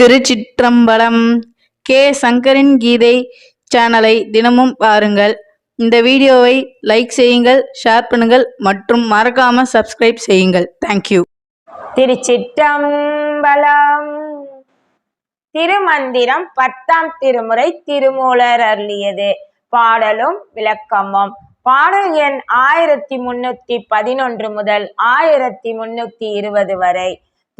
திருச்சிற்றம்பலம் K. சங்கரின் கீதை சேனலை தினமும் பாருங்கள். இந்த வீடியோவை லைக் செய்யுங்கள் ஷேர் பண்ணுங்கள் மற்றும் மறக்காம சப்ஸ்கிரைப் செய்யுங்கள். தேங்க்யூ திருச்சிற்றம்பலம் திருமந்திரம் பத்தாம் திருமுறை திருமூலர் அருளியது. பாடலும் விளக்கமும். பாடல் எண் ஆயிரத்தி முன்னூத்தி பதினொன்று முதல் ஆயிரத்தி முன்னூத்தி இருபது வரை.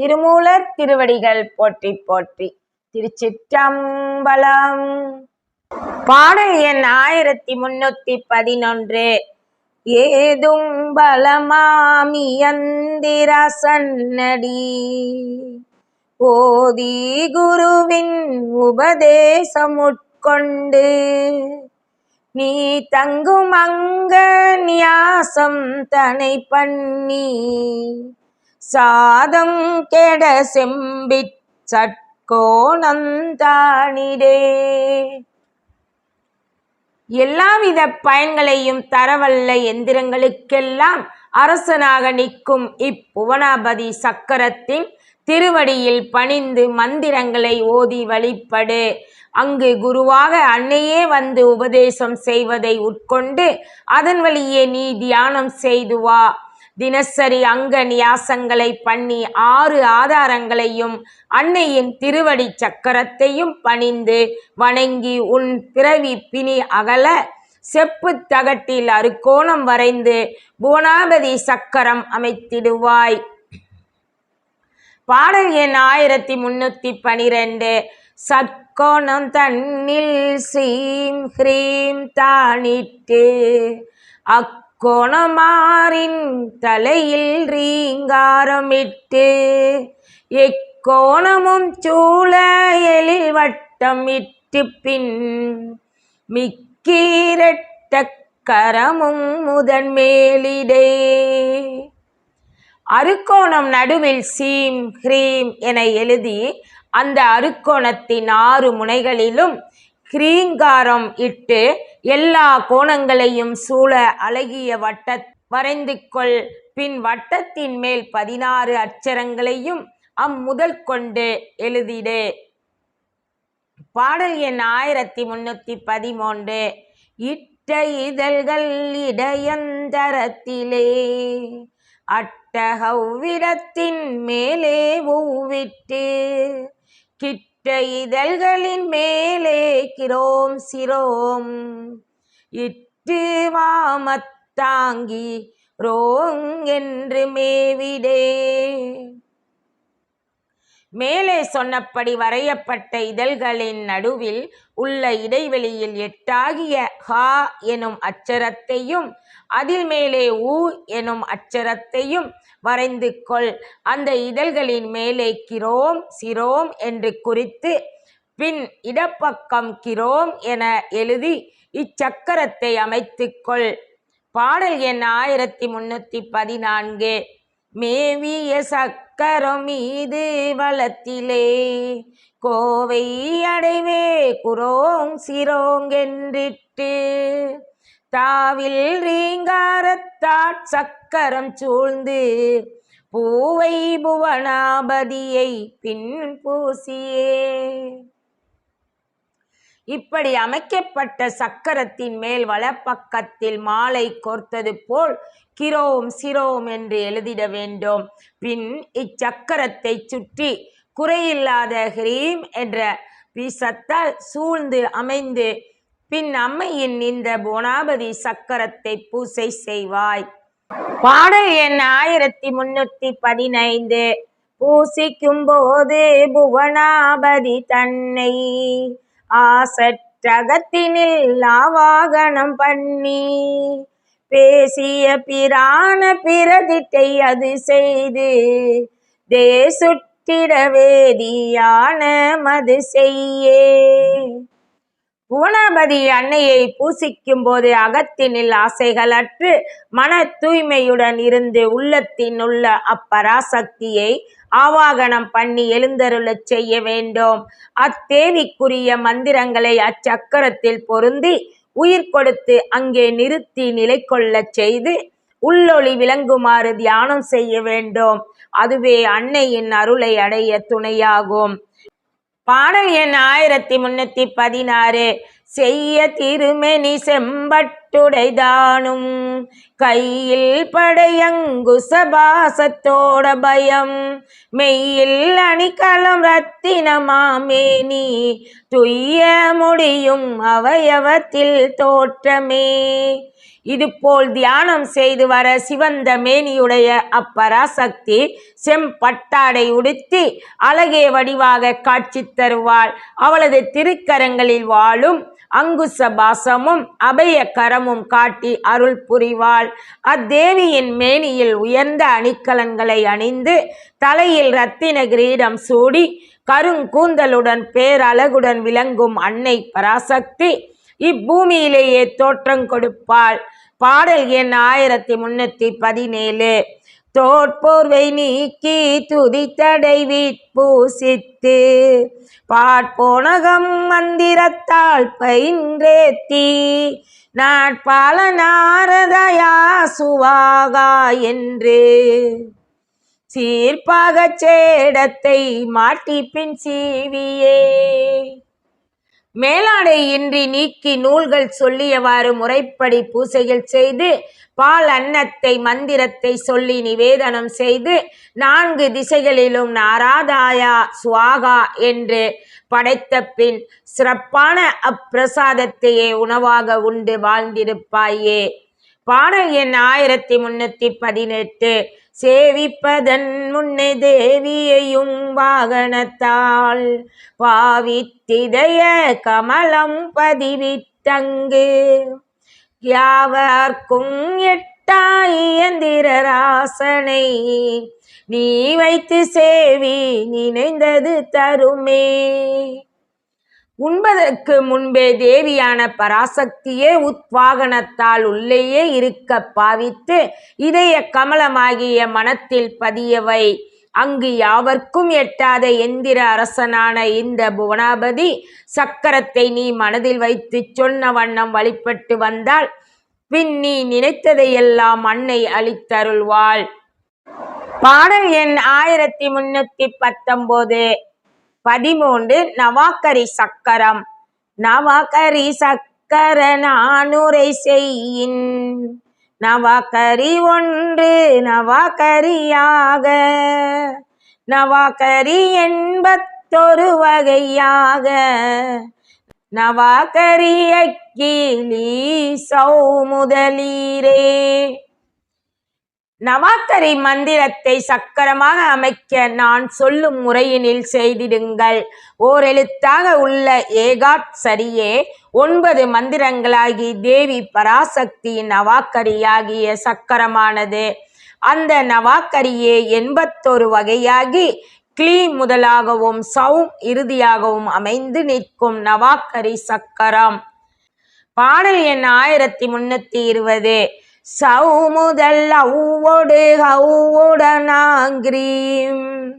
திருமூலர் திருவடிகள் போற்றி போற்றி. திருச்சிற்றம்பலம். பாடல் எண் ஆயிரத்தி முன்னூத்தி பதினொன்று. ஏதும் பலமாமியந்திர சன்னடி ஓதி குருவின் உபதேசம் உட்கொண்டு நீ தங்கும் அங்க நியாசம் தனை பண்ணி. சாதம் கெட செம்பிற் சட்கோணந்தானிடே. எல்லாவித பயன்களையும் தரவல்ல எந்திரங்களுக்கெல்லாம் அரசனாக நிற்கும் இப்புவனாபதி சக்கரத்தின் திருவடியில் பணிந்து மந்திரங்களை ஓதி வழிபடு. அங்கு குருவாக அன்னையே வந்து உபதேசம் செய்வதை உட்கொண்டு அதன் வழியே நீ தியானம் செய்து வா. தினசரி அங்க நியாசங்களை பண்ணி ஆறு ஆதாரங்களையும் அன்னையின் திருவடி சக்கரத்தையும் பணிந்து வணங்கி உன் பிறவி பிணி அகல செப்பு தகட்டில் அருக்கோணம் வரைந்து புவனாபதி சக்கரம் அமைத்திடுவாய். பாடல் எண் ஆயிரத்தி முன்னூத்தி பனிரெண்டு. சட்கோணம் தன்னில் சீம் ஹ்ரீம் தானிட்டு கோணமாரின் தலையில் ரீங்காரமிட்டு எக்கோணமும் சூழ எழில் வட்டமிட்டு பின் மிக்கீரட்ட கரமும் முதன்மேலிடே. அருக்கோணம் நடுவில் சீம் ஹ்ரீம் என எழுதி அந்த அருக்கோணத்தின் ஆறு முனைகளிலும் கிரீங்காரம் இட்டு எல்லா கோணங்களையும் சூழ அழகிய வட்ட வரைந்து கொள். பின் வட்டத்தின் மேல் பதினாறு அச்சரங்களையும் அம்முதல் கொண்டு எழுதிடு. பாடல் எண் ஆயிரத்தி முன்னூத்தி பதிமூன்று. இட்ட இதழ்கள் இடையந்தரத்திலே அட்டகவ்விடத்தின் மேலே ஒவ்விட்டு கிட்ட இதழ்களின் மேலேக்கிறோம் சிரோம். இட்டு வாமத்தாங்கி ரோங் என்று மேவிடே. மேலே சொன்னபடி வரையப்பட்ட இதழ்களின் நடுவில் உள்ள இடைவெளியில் எட்டாகிய ஹா எனும் அச்சரத்தையும் அதில் மேலே ஊ எனும் அச்சரத்தையும் வரைந்து கொள். அந்த இதழ்களின் மேலே கிரோம் சிரோம் என்று குறித்து பின் இடப்பக்கம் கிரோம் என எழுதி இச்சக்கரத்தை அமைத்துக்கொள் பாடல் எண் ஆயிரத்தி முன்னூற்றி பதினான்கு. மேவிய சக்கரம் மீது வளத்திலே. கோவை அடைவே குரோங் சிரோங்கென்றிட்டு தாவில் ரீங்காரத்தாட் சக்கரம் சூழ்ந்து. பூவை புவனாபதியை பின் பூசியே. இப்படி அமைக்கப்பட்ட சக்கரத்தின் மேல் வலப்பக்கத்தில் மாலை கோர்த்தது போல் கிரோம் சிரோம் என்று எழுதிட வேண்டும். பின் இச்சக்கரத்தை சுற்றி குறையில்லாத ஹ்ரீம் என்ற வீசத்தால் சூழ்ந்து அமைந்து பின் அம்மையின் இந்த போனாபதி சக்கரத்தை பூசை செய்வாய். பாடல் எண் ஆயிரத்தி முன்னூத்தி பதினைந்து. பூசிக்கும் போது புவனாபதி தன்னை ஆசற்றகத்தினில் ஆவாகனம் பண்ணி பேசிய பிரான பிரதிட்டை அது செய்து தேசுட்டிட வேதியான மது செய்யே. புவனாபதி அன்னையை பூசிக்கும் போது அகத்தினில் ஆசைகளற்று மன தூய்மையுடன் இருந்து உள்ளத்தின் உள்ள அப்பராசக்தியை ஆவாகனம் பண்ணி எழுந்தருளச் செய்ய வேண்டும். அத்தேவிக்குரிய மந்திரங்களை அச்சக்கரத்தில் பொருந்தி உயிர் கொடுத்து அங்கே நிறுத்தி நிலை கொள்ளச் செய்து உள்ளொளி விளங்குமாறு தியானம் செய்ய வேண்டும். அதுவே அன்னையின் அருளை அடைய துணையாகும். பாடல் எண் ஆயிரத்தி முன்னூத்தி பதினாறு. செய்ய திருமெனி செம்பட்டுடைதானும் கையில் படையங்குசபாசத்தோட பயம். மெய்யில் அணிகலம் ரத்தினமாமேனி துய்ய முடியும் அவயவத்தில் தோற்றமே. இது போல் தியானம் செய்து வர சிவந்த மேனியுடைய அப்பராசக்தி செம்பட்டாடை உடுத்தி அழகே வடிவாக காட்சி தருவாள். அவளது திருக்கரங்களில் வாழும் அங்குச பாசமும் அபய கரமும் காட்டி அருள் புரிவாள். அத்தேவியின் மேனியில் உயர்ந்த அணிக்கலன்களை அணிந்து தலையில் ரத்தின கிரீடம் சூடி கருங்கூந்தலுடன் பேரழகுடன் விளங்கும் அன்னை பராசக்தி இப்பூமியிலேயே தோற்றம் கொடுப்பாள். பாடல் எண் ஆயிரத்தி முன்னூற்றி பதினேழு. தோற்போர்வை நீக்கி துதித்தடை வீட்பூசித்து பாட்போனகம் மந்திரத்தால் பயின்றேத்தி நாட்பால நாரதயா சுவாகா என்று. சீர்பாகச் சேடத்தை மாட்டி பின் சீவியே. மேலாடை இன்றி நீக்கி நூல்கள் சொல்லியவாறு முறைப்படி பூசைகள் செய்து பால் அன்னத்தை மந்திரத்தை சொல்லி நிவேதனம் செய்து நான்கு திசைகளிலும் நாராதாயா சுவாகா என்று படைத்த பின் சிறப்பான அப்பிரசாதத்தையே உணவாக உண்டு வாழ்ந்திருப்பாயே. பாடல் எண் ஆயிரத்தி முன்னூத்தி பதினெட்டு. சேவிப்பதன் முன்னே தேவியையும் வாகனத்தால் பாவித்திதய கமலம் பதிவித்தங்கு யாவர்க்கும் எட்டாயந்திரராசனை நீ வைத்து சேவி நினைந்தது தருமே. உண்பதற்கு முன்பே தேவியான பராசக்தியே உத்வாகனத்தால் உள்ளேயே இருக்க பாவித்து இதய கமலமாகிய மனத்தில் பதியவை. அங்கு யாவர்க்கும் எட்டாத எந்திர அரசனான இந்த புவனாபதி சக்கரத்தை நீ மனதில் வைத்து சொன்ன வண்ணம் வழிபட்டு வந்தால் பின் நீ நினைத்ததையெல்லாம் அன்னை அளித்தருள்வாள். பாடல் எண் ஆயிரத்தி முன்னூத்தி பத்தொன்பது பதிமூன்று நவாக்கரி சக்கரம். நவாக்கரி சக்கர நானுரை செய்யின். நவாக்கரி ஒன்று நவாக்கரியாக நவாக்கரி என்பத்தொரு வகையாக. நவாக்கரிய கீழி சௌமுதலீரே. நவாக்கரி மந்திரத்தை சக்கரமாக அமைக்க நான் சொல்லும் முறையினில் செய்திடுங்கள். ஓரெழுத்தாக உள்ள ஏகாத் சரியே ஒன்பது மந்திரங்களாகி தேவி பராசக்தி நவாக்கரியாகிய சக்கரமானது. அந்த நவாக்கரியே எண்பத்தொரு வகையாகி கிளீ முதலாகவும் சவும் இறுதியாகவும் அமைந்து நிற்கும் நவாக்கரி சக்கரம். பாடல் எண் ஆயிரத்தி முன்னூத்தி இருபது. சௌமுதல் அவ்வொடு ஹவுடனாங்கிரீம்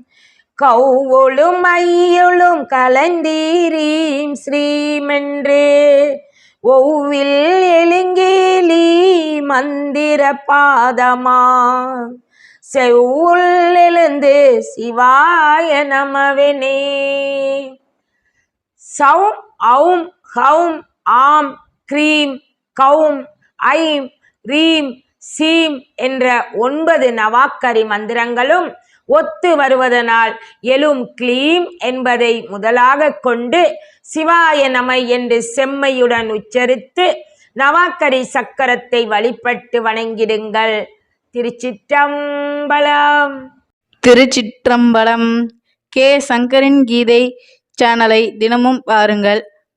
கௌவொழும் ஐயொழும் கலந்தீரீம் ஸ்ரீமென்று. ஒவ்வில் எழுங்கேலி மந்திர பாதமா. செவ்வுள் எழுந்து சிவாய நமவனே. சௌம் ஔம் ஹௌம் ஆம் க்ரீம் கௌம் ஐம் ரீம் சீம் என்ற ஒன்பது நவாக்கரி மந்திரங்களும் ஒத்து வருவதனால் எழும் க்ளீம் என்பதை முதலாக கொண்டு சிவாய நமை என்று செம்மையுடன் உச்சரித்து நவாக்கரி சக்கரத்தை வழிபட்டு வணங்கிடுங்கள். திருச்சிற்றம்பலம். திருச்சிற்றம்பலம் கே சங்கரின் கீதை சேனலை தினமும் பாருங்கள்.